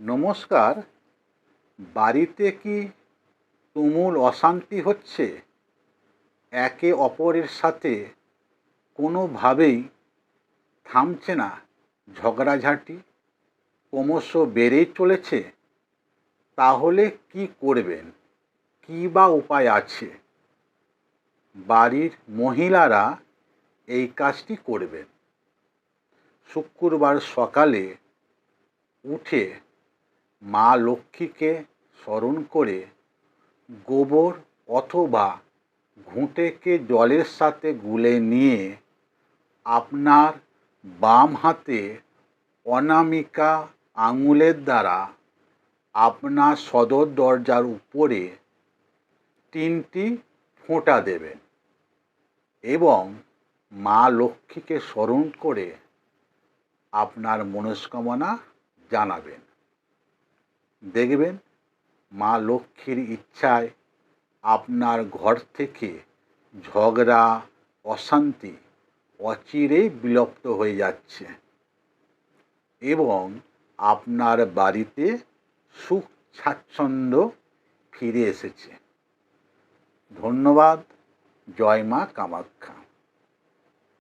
নমস্কার, বাড়িতে কি তুমুল অশান্তি হচ্ছে? একে অপরের সাথে কোনোভাবেই থামছে না ঝগড়াঝাঁটি, ক্রমশ বেড়েই চলেছে। তাহলে কি করবেন? কী বা উপায় আছে? বাড়ির মহিলারা এই কাজটি করবেন। শুক্রবার সকালে উঠে মা লক্ষ্মীকে স্মরণ করে গোবর অথবা ঘুঁটেকে জলের সাথে গুলে নিয়ে আপনার বাম হাতে অনামিকা আঙুলের দ্বারা আপনার সদর দরজার উপরে তিনটি ফোঁটা দেবেন এবং মা লক্ষ্মীকে স্মরণ করে আপনার মনস্কামনা জানাবেন। দেখবেন মা লক্ষ্মীর ইচ্ছায় আপনার ঘর থেকে ঝগড়া, অশান্তি অচিরেই বিলুপ্ত হয়ে যাচ্ছে এবং আপনার বাড়িতে সুখ স্বাচ্ছন্দ্য ফিরে এসেছে। ধন্যবাদ। জয় মা কামাখ্যা।